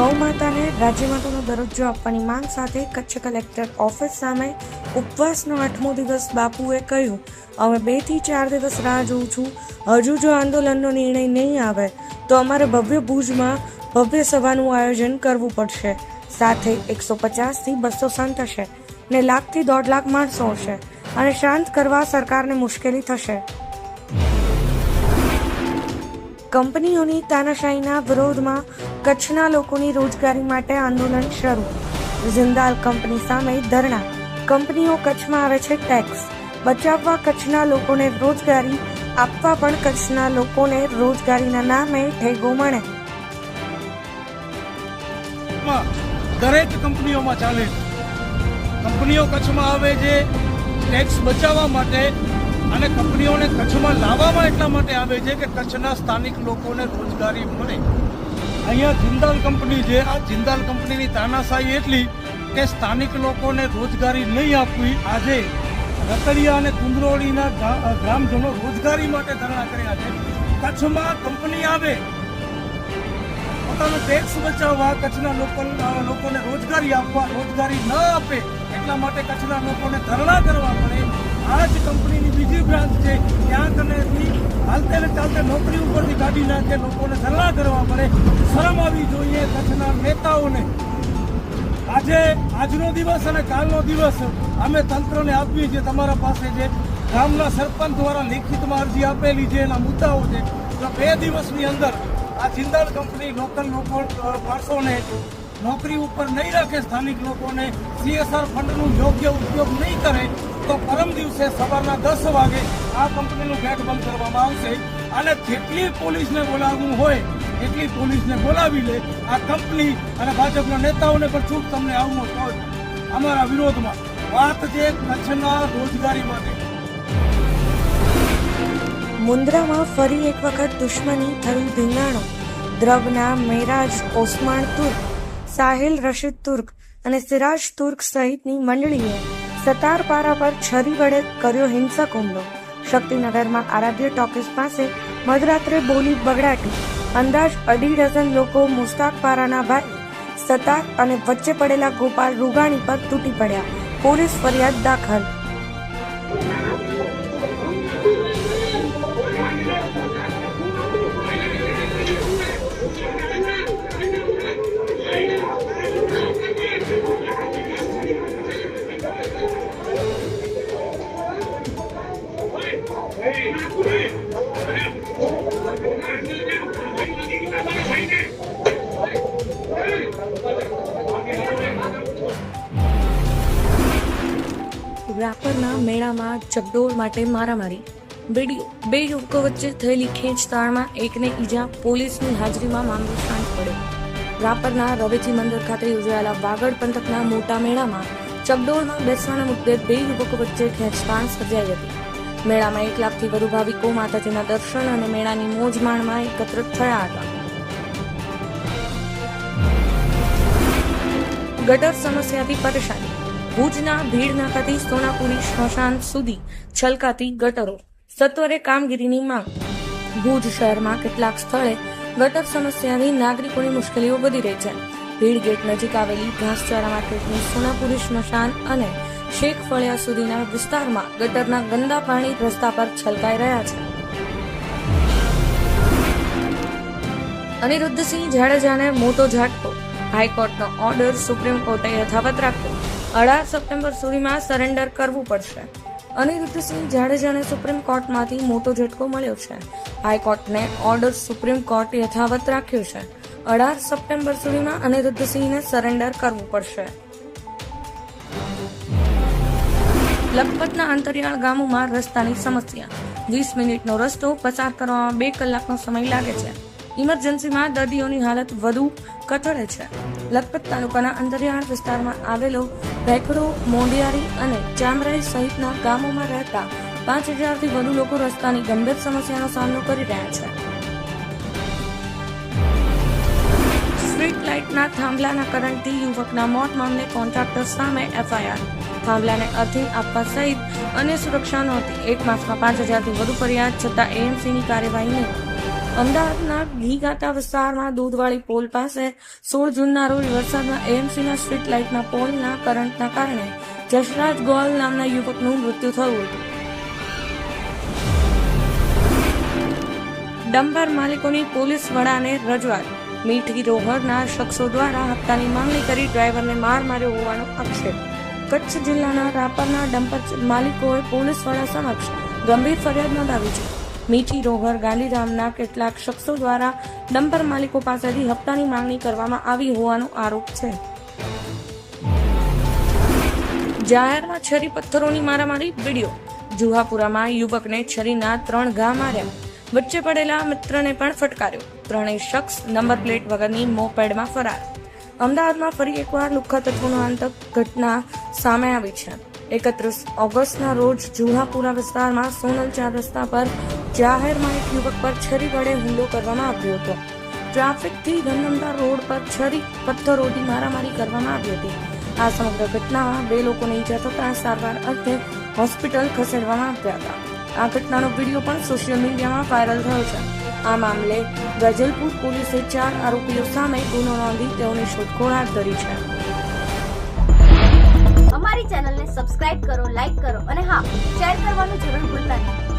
ગૌ માતાને રાજ્યમાતાનો દરજ્જો આપવાની માંગ સાથે કચ્છ કલેક્ટર ઓફિસ સામે ઉપવાસનો આઠમો દિવસ બાપુએ કહ્યું, અમે બેથી ચાર દિવસ રાહ જોઉં છું. હજુ જો આંદોલનનો નિર્ણય નહીં આવે, તો અમારે ભવ્ય ભુજમાં ભવ્ય સભાનું આયોજન કરવું પડશે. સાથે એકસો પચાસથી બસો સંત હશે ને લાખથી દોઢ લાખ માણસો હશે અને શાંત કરવા સરકારને મુશ્કેલી થશે. કંપનીઓની તાનાશાહીના વિરોધમાં કચ્છના લોકોની રોજગારી માટે આંદોલન શરૂ. જિંદાલ કંપની સામે ધરણા. કંપનીઓ કચ્છમાં આવે છે ટેક્સ. બચાવવા કચ્છના લોકોને રોજગારી, આપવા પણ કચ્છના લોકોને રોજગારીના નામે ઠેગો મળે. દરેક કંપનીઓમાં ચાલે કંપનીઓ કચ્છમાં આવે છે ટેક્સ બચાવવા માટે અને કંપનીઓને કચ્છમાં લાવવામાં એટલા માટે આવે છે કે કચ્છના સ્થાનિક લોકોને રોજગારી મળે. અહીંયા જિંદાલ કંપની છે. આ જિંદાલ કંપનીની તાનાશાહી એટલી કે સ્થાનિક લોકોને રોજગારી નહીં આપવી. આજે રતડિયા અને કુંદરોળીના ગ્રામજનો રોજગારી માટે ધરણા કર્યા છે. કચ્છમાં કંપની આવે. પોતાનો ટેક્સ બચાવવા કચ્છના લોકો લોકોને રોજગારી આપવા, રોજગારી ન આપે એટલા માટે કચ્છના લોકોને ધરણા કરવા પડે. આ જ કંપનીની બીજી બ્રાન્ચ છે, ત્યાં તને હાલતે ને ચાલતે નોકરી ઉપરથી કાઢી નાખે, લોકોને સલાહ કરવા પડે. શરમ આવી જોઈએ કચ્છના નેતાઓને. આજે આજનો દિવસ અને કાલનો દિવસ અમે તંત્રને આપીએ છીએ, તમારા પાસે જે ગામના સરપંચ દ્વારા લેખિતમાં અરજી આપેલી છે, એના મુદ્દાઓ છે. તો બે દિવસની અંદર આ જિંદાલ કંપની લોકલ લોકો માણસોને નોકરી ઉપર નહીં રાખે, સ્થાનિક લોકોને સીએસઆર ફંડનું યોગ્ય ઉપયોગ નહીં કરે તો પરમ દિવસે સવારના દસ વાગે આ કંપનીનું ગેટ બંધ કરવામાં આવશે અને જેટલી પોલીસને બોલાવવું હોય, એટલી પોલીસને બોલાવી લે આ કંપની અને ભાજપના નેતાઓને પણ છૂટ તમને આવવું અમારા વિરોધમાં વાત છે કચ્છના રોજગારી માટે. મુન્દ્રામાં ફરી એક વખત દુશ્મની થયું ધીંગાણો. દ્રવના મેરાજ ઓસમાણ તુર્ક, સાહિલ રશીદ તુર્ક અને સિરાજ તુર્ક સહિતની મંડળીએ સતારપારા પર છરી વડે કર્યો હિંસક હુમલો. શક્તિનગરમાં આરાધ્ય ટોકીસ પાસે મધરાત્રે બોલી બગડાટી. અંદાજ અઢી ડઝન લોકો મુસ્તાકપારાના ભાઈ, સતાર અને વચ્ચે પડેલા ગોપાલ રૂગાણી પર તૂટી પડ્યા. પોલીસ ફરિયાદ દાખલ. રાપરના મેળામાં ચકડોળ માટે મારામારી. બેડી બે યુવકો વચ્ચે થયેલી ખેંચતાણમાં એકને ઈજા, પોલીસની હાજરીમાં મામલો શાંત પડ્યો. રાપરના રવેચી મંદિર ખાતે યોજાયેલા વાગડ પંથકના મોટા મેળામાં ચકડોળમાં બેસવાના મુદ્દે બે યુવકો વચ્ચે ખેંચતાણ સર્જાઈ હતી. મેળામાં એક લાખથી વધુ ભાવિકો માતાજીના દર્શન અને મેળાની મોજ માણમાં એકત્રિત થયા હતા. ગટર સમસ્યાથી પરેશાની ભુજના ભીડ નાકાથી સોનાપુરી સ્મશાન સુધી છલકાતી ગટરો. સત્વરે કામગીરીની માંગ. ભુજ શહેરમાં કેટલાક સ્થળે ગટર સમસ્યાની નાગરિકોની મુશ્કેલીઓ વધી રહી છે. ભીડ ગેટ નજીક આવેલી ઘાસચારા માર્કેટની સોનાપુરી સ્મશાન અને શેખ ફળિયા સુધીના વિસ્તારમાં ગટરના ગંદા પાણી રસ્તા પર છલકાઈ રહ્યા છે. અનિરુદ્ધસિંહ જાડેજાને મોટો ઝાટકો. હાઈકોર્ટનો ઓર્ડર સુપ્રીમ કોર્ટે યથાવત રાખ્યો. અઢાર સપ્ટેમ્બર સુધીમાં સરેન્ડર કરવું પડશે. અનિરુદ્ધસિંહ જાડેજાને સુપ્રીમ કોર્ટમાંથી મોટો ઝટકો મળ્યો છે. હાઈકોર્ટને ઓર્ડર સુપ્રીમ કોર્ટ યથાવત રાખ્યો છે. અઢાર સપ્ટેમ્બર સુધીમાં અનિરુદ્ધસિંહને સરેન્ડર કરવું પડશે. લખપતના અંતરિયાળ ગામોમાં રસ્તાની સમસ્યા. વીસ મિનિટનો રસ્તો પસાર કરવામાં બે કલાકનો સમય લાગે છે. ઇમરજન્સીમાં દર્દીઓની હાલત વધુ કથળે છે. લખપત તાલુકાના અંતરિયાળ વિસ્તારમાં આવેલો ભેખડો મોંડિયારી અને ચામરાઈ સહિતના ગામોમાં રહેતા પાંચ હજારથી વધુ લોકો રસ્તાની ગંભીર સમસ્યાનો સામનો કરી રહ્યા છે. સ્ટ્રીટ લાઇટના થાંભલાના કરંટથી યુવકના મોત મામલે કોન્ટ્રાક્ટર સામે એફઆઈઆર. થાંભલાને અર્થિંગ આપવા સહિત અન્ય સુરક્ષા નહોતી. એક માસમાં પાંચ હજારથી વધુ ફરિયાદ છતાં એએમસીની કાર્યવાહી નહીં અમદાવાદના ઘીગાતા વિસ્તારમાં દૂધવાળી પોલ પાસે સોળ જૂનના રોજ વરસાદમાં એએમસીના સ્ટ્રીટ લાઇટના પોલના કરંટના કારણે જશરાજ ગોલ નામના યુવકનું મૃત્યુ થયું હતું. ડમ્પર માલિકોની પોલીસ વડાને રજૂઆત. મીઠી રોહરના શખ્સો દ્વારા હપ્તાની માંગણી કરી ડ્રાઈવરને માર માર્યો હોવાનો આક્ષેપ. કચ્છ જિલ્લાના રાપરના ડમ્પર માલિકોએ પોલીસ વડા સમક્ષ ગંભીર ફરિયાદ નોંધાવી છે. મીઠી રોહર ગાંધીધામના કેટલાક શખ્સો દ્વારા ડમ્પર માલિકો પાસેથી હપ્તાની માંગણી કરવામાં આવી હોવાનો આરોપ છે. જાહેરમાં છરી પથ્થરોની મારામારી, વીડિયો. જુહાપુરામાં યુવકને છરીના ત્રણ ઘા માર્યા. વચ્ચે પડેલા મિત્રને પણ ફટકાર્યો. ત્રણેય શખ્સ નંબર પ્લેટ વગરની મોપેડમાં ફરાર. અમદાવાદમાં ફરી એકવાર લુખ્ખા તત્વોનો આતંક ઘટના સામે આવી છે. એકત્રીસ ઓગસ્ટના રોજ જુહાપુરા વિસ્તારમાં સોનલ ચાર રસ્તા પર જાહેરમાં એક યુવક પર છરી વડે હુમલો કરવામાં આવ્યો હતો. ટ્રાફિકથી ગંદમદાર રોડ પર છરી, પથ્થરોથી મારામારી કરવામાં આવી હતી. આ સમગ્ર ઘટનામાં બે લોકોને ઈજા થતા સારવાર અર્થે હોસ્પિટલ ખસેડવામાં આવ્યા હતા. આ ઘટનાનો વીડિયો પણ સોશિયલ મીડિયામાં વાયરલ થયો છે. આ મામલે ગજલપુર પોલીસે ચાર આરોપીઓ સામે ગુનો નોંધી તેઓની શોધખોળ હાથ ધરી છે. અમારી ચેનલને સબસ્ક્રાઇબ કરો, લાઇક કરો અને હા, શેર કરવાનું જરૂર ભૂલતા નહીં.